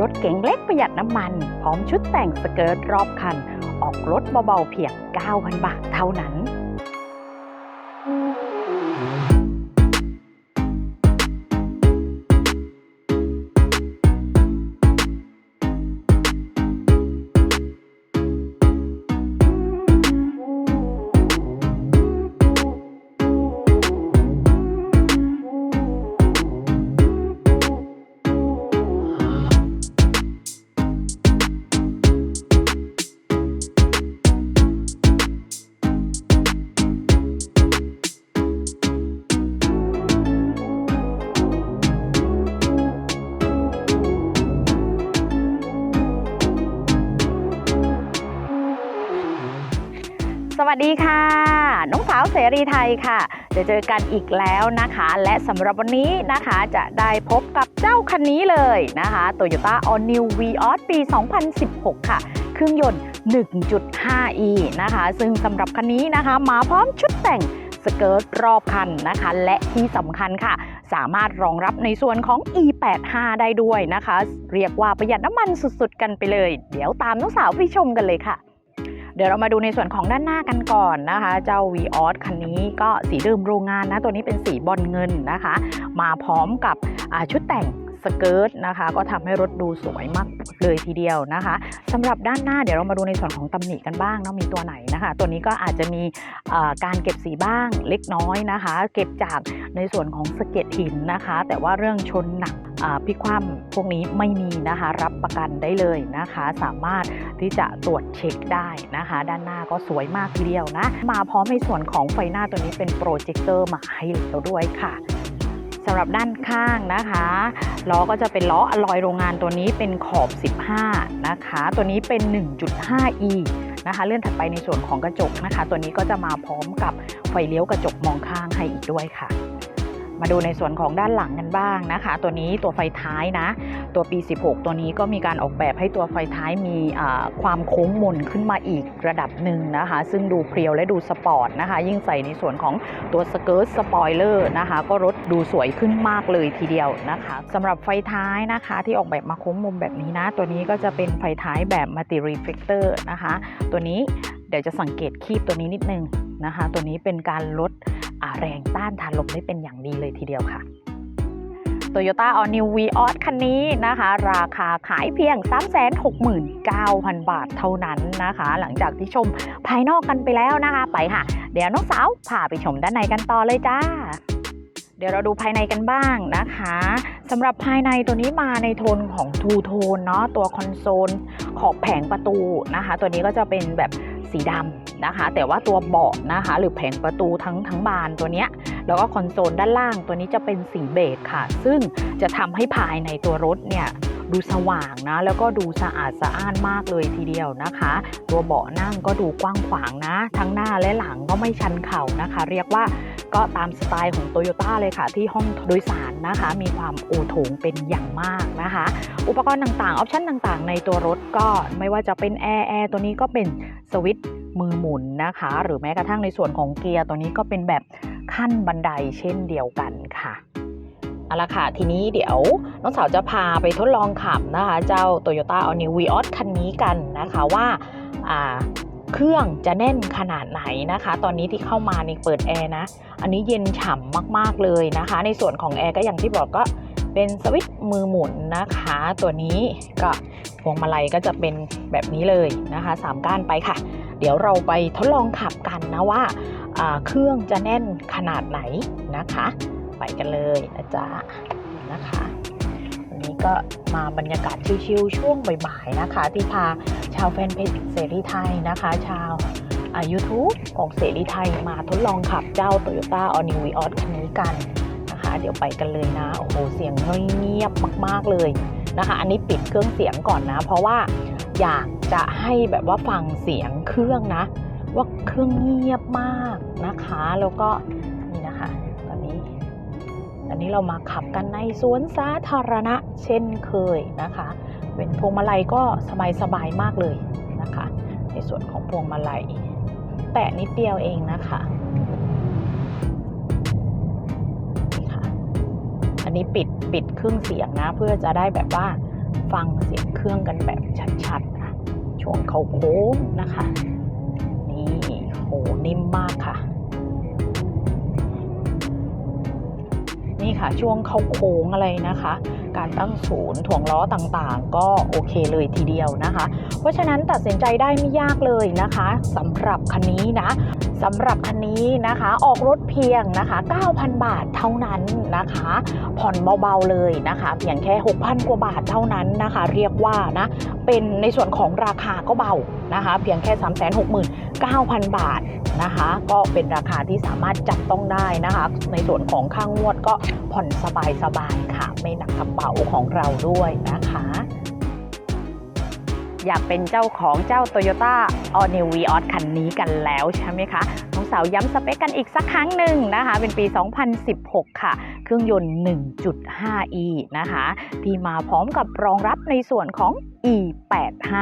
รถเก๋งเล็กประหยัดน้ำมัน พร้อมชุดแต่งสเกิร์ตรอบคัน ออกรถเบาๆเพียง 9,000 บาทเท่านั้น วัสดีค่ะ น้องสาวเสรีไทยค่ะ จะเจอกันอีกแล้วนะคะ และสำหรับวันนี้นะคะจะได้พบกับเจ้าคันนี้เลยนะคะ Toyota All New Vios ปี 2016 ค่ะ เครื่องยนต์ 1.5e นะคะ ซึ่งสำหรับคันนี้นะคะ มาพร้อมชุดแต่งสเกิร์ตรอบคันนะคะ และที่สำคัญค่ะ สามารถรองรับในส่วนของ e85 ได้ด้วยนะคะ เรียกว่าประหยัดน้ำมันสุดๆ กันไปเลย เดี๋ยวตามน้องสาวไปชมกันเลยค่ะ เดี๋ยวเรามาดูในส่วนของด้านหน้ากันก่อนนะคะ เจ้า v ีออสคันนี้ก็สีเดิมโรงงานนะ ตัวนี้เป็นสีบอลเงินนะคะ มาพร้อมกับชุดแต่งสเกิร์ตนะคะ ก็ทำให้รถดูสวยมากเลยทีเดียวนะคะสำหรับด้านหน้าเดี๋ยวเรามาดูในส่วนของตำหนิกันบ้างเนาะมีตัวไหนนะคะ ตัวนี้ก็อาจจะมีการเก็บสีบ้างเล็กน้อยนะคะ เก็บจากในส่วนของสะเก็ดหินนะคะ แต่ว่าเรื่องชนหนัก พลิกคว่ำพวกนี้ไม่มีนะคะ รับประกันได้เลยนะคะ สามารถที่จะตรวจเช็คได้นะคะ ด้านหน้าก็สวยมากทีเดียวนะ มาพร้อมในส่วนของไฟหน้าตัวนี้เป็นโปรเจคเตอร์มาให้แล้วด้วยค่ะสำหรับด้านข้างนะคะล้อก็จะเป็นล้ออลอยโรงงานตัวนี้เป็นขอบ 15 นะคะ ตัวนี้เป็น 1.5e นะคะเลื่อนถัดไปในส่วนของกระจกนะคะ ตัวนี้ก็จะมาพร้อมกับไฟเลี้ยวกระจกมองข้างให้อีกด้วยค่ะ มาดูในส่วนของด้านหลังกันบ้างนะคะ ตัวนี้ตัวไฟท้ายนะ ตัวปี 16 ตัวนี้ก็มีการออกแบบให้ตัวไฟท้ายมีความโค้งมนขึ้นมาอีกระดับหนึ่งนะคะ ซึ่งดูเพรียวและดูสปอร์ตนะคะ ยิ่งใส่ในส่วนของตัวสเกิร์ตสปอยเลอร์นะคะ ก็รถดูสวยขึ้นมากเลยทีเดียวนะคะสำหรับไฟท้ายนะคะที่ออกแบบมาโค้งมุมแบบนี้นะ ตัวนี้ก็จะเป็นไฟท้ายแบบมัลติรีเฟกเตอร์นะคะ ตัวนี้เดี๋ยวจะสังเกตคีบตัวนี้นิดนึงนะคะ ตัวนี้เป็นการลด แรงต้านทานลมได้เป็นอย่างดีเลยทีเดียวค่ะ Toyota All New Vios คันนี้นะคะ ราคาขายเพียง 369,000 บาทเท่านั้นนะคะ หลังจากที่ชมภายนอกกันไปแล้วนะคะ ไปค่ะ เดี๋ยวน้องสาวพาไปชมด้านในกันต่อเลยจ้าเดี๋ยวเราดูภายในกันบ้างนะคะสำหรับภายในตัวนี้มาในโทนของทูโทนเนาะตัวคอนโซลขอบแผงประตูนะคะ ตัวนี้ก็จะเป็นแบบสีดำ นะคะ แต่ว่าตัวเบาะนะคะ หรือแผงประตูทั้งทั้งบานตัวเนี้ยแล้วก็คอนโซลด้านล่างตัวนี้จะเป็นสีเบจค่ะ ซึ่งจะทำให้ภายในตัวรถเนี่ยดูสว่างนะ แล้วก็ดูสะอาดสะอ้านมากเลยทีเดียวนะคะ ตัวเบาะนั่งก็ดูกว้างขวางนะ ทั้งหน้าและหลังก็ไม่ชันเข่านะคะ เรียกว่าก็ตามสไตล์ของ t o y ยต้เลยค่ะ ที่ห้องโดยสารนะคะ มีความโอโถงเป็นอย่างมากนะคะ อุปกรณ์ต่างๆ ออปชั่นต่างๆ ในตัวรถก็ไม่ว่าจะเป็นแอร์แอร์ตัวนี้ก็เป็นสวิตช์ มือหมุนนะคะ หรือแม้กระทั่งในส่วนของเกียร์ตัวนี้ก็เป็นแบบขั้นบันไดเช่นเดียวกันค่ะเอาละค่ะ ทีนี้เดี๋ยวน้องสาวจะพาไปทดลองขับนะคะ เจ้า Toyota a l New Vios คันนี้กันนะคะว่าอ่าเครื่องจะแน่นขนาดไหนนะคะ ตอนนี้ที่เข้ามาในเปิดแอร์นะ อันนี้เย็นฉ่ำมากๆเลยนะคะ ในส่วนของแอร์ก็อย่างที่บอกก็เป็นสวิตช์มือหมุนนะคะ ตัวนี้ก็พวงมาลัยก็จะเป็นแบบนี้เลยนะคะสามก้านไปค่ะ เดี๋ยวเราไปทดลองขับกันนะว่าาเครื่องจะแน่นขนาดไหนนะคะ ไปกันเลยนะจ๊ะนะคะวันนี้ก็มาบรรยากาศชิลๆช่วงบ่ายๆนะคะ ที่พาชาวแฟนเพจเสรีไทยนะคะ ชาวยูทูบของเสรีไทยมาทดลองขับเจ้า Toyota All New Vios คันนี้กันนะคะ เดี๋ยวไปกันเลยนะ โอ้โห เสียงเงียบมาก ๆ เลยนะคะ อันนี้ปิดเครื่องเสียงก่อนนะ เพราะว่า อยากจะให้แบบว่าฟังเสียงเครื่องนะ ว่าเครื่องเงียบมากนะคะ แล้วก็นี่นะคะตอนนี้อันนี้เรามาขับกันในสวนสาธารณะเช่นเคยนะคะเป็นพวงมาลัยก็สบายๆมากเลยนะคะ ในส่วนของพวงมาลัยแตะนิดเดียวเองนะคะนี่ค่ะ อันนี้ปิดปิดเครื่องเสียงนะ เพื่อจะได้แบบว่า ฟังเสียงเครื่องกันแบบชัดๆนะช่วงเขาโค้งนะคะ นี่โหนิ่มมากค่ะ นี่ค่ะช่วงเข้าโค้งอะไรนะคะ การตั้งศูนย์ถ่วงล้อต่างๆ ก็โอเคเลยทีเดียวนะคะ เพราะฉะนั้นตัดสินใจได้ไม่ยากเลยนะคะสำหรับคันนี้นะสำหรับคันนี้นะคะออกรถเพียงนะคะ 9,000 บาทเท่านั้นนะคะ ผ่อนเบาๆเลยนะคะ เพียงแค่ 6,000 กว่าบาทเท่านั้นนะคะ เรียกว่านะเป็นในส่วนของราคาก็เบา นะคะ เพียงแค่ 369,000 บาทนะคะ ก็เป็นราคาที่สามารถจับต้องได้นะคะ ในส่วนของค่างงวดก็ผ่อนสบายๆค่ะ ไม่หนักกระเป๋าของเราด้วยนะคะอยากเป็นเจ้าของเจ้า Toyota All New Vios คันนี้กันแล้วใช่ไหมคะ สาวย้ำสเปคกันอีกสักครั้งหนึ่งนะคะ เป็นปี 2016 ค่ะ เครื่องยนต์ 1.5e นะคะ ที่มาพร้อมกับรองรับในส่วนของ e85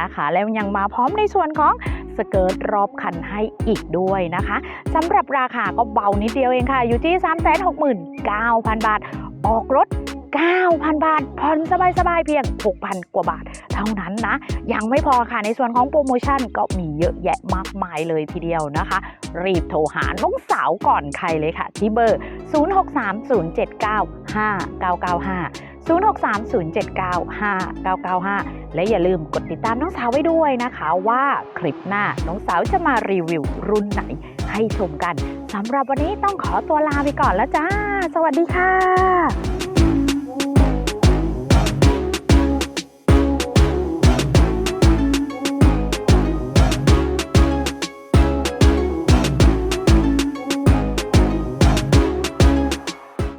นะคะ แล้วยังมาพร้อมในส่วนของสเกิร์ตรอบคันให้อีกด้วยนะคะสำหรับราคาก็เบานิดเดียวเองค่ะ อยู่ที่ 369,000 บาท ออกรถ 9,000 บาทผ่อนสบายๆเพียง 6,000 กว่าบาท เท่านั้นนะ ยังไม่พอค่ะในส่วนของโปรโมชั่นก็มีเยอะแยะมากมายเลยทีเดียวนะคะ รีบโทรหาน้องสาวก่อนใครเลยค่ะ ที่เบอร์ 0630795995 0630795995 และอย่าลืมกดติดตามน้องสาวไว้ด้วยนะคะว่าคลิปหน้าน้องสาวจะมารีวิวรุ่นไหนให้ชมกันสำหรับวันนี้ต้องขอตัวลาไปก่อนแล้วจ้า สวัสดีค่ะ